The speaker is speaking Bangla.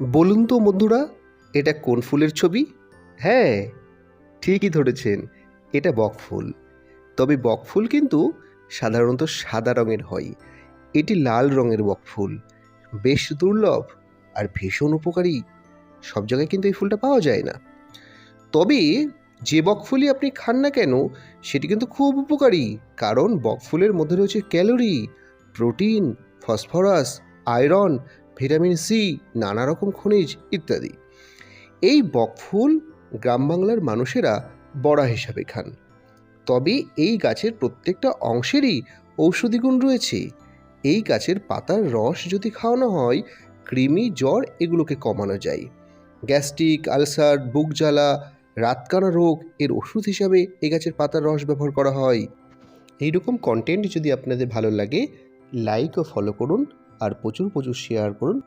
বলুন তো বন্ধুরা, এটা কোন ফুলের ছবি? হ্যাঁ ঠিকই ধরেছেন, এটা বকফুল তবে বকফুল কিন্তু সাধারণত সাদা রঙের হয়। এটি লাল রঙের বকফুল বেশ দুর্লভ আর ভীষণ উপকারী। সব জায়গায় কিন্তু এই ফুলটা পাওয়া যায় না। তবে যে বকফুলই আপনি খান না কেন, সেটি কিন্তু খুব উপকারী, কারণ বকফুলের মধ্যে রয়েছে calorie, protein, phosphorus, iron vitamin C নানা রকম খনিজ ইত্যাদি। এই বকফুল গ্রাম বাংলার মানুষেরা বড়া হিসাবে খান। তবে এই গাছের প্রত্যেকটা অংশেরই ঔষধি গুণ রয়েছে। এই গাছের পাতার রস যদি খাওয়ানো হয়, কৃমি জ্বর এগুলোকে কমানো যায়। গ্যাস্ট্রিক, আলসার, বুক জ্বালা, রাতকানা রোগ এর ওষুধ হিসাবে এই গাছের পাতার রস ব্যবহার করা হয়। এইরকম কন্টেন্ট যদি আপনাদের ভালো লাগে লাইক ও ফলো করুন। আর প্রচুর প্রচুর শেয়ার করুন।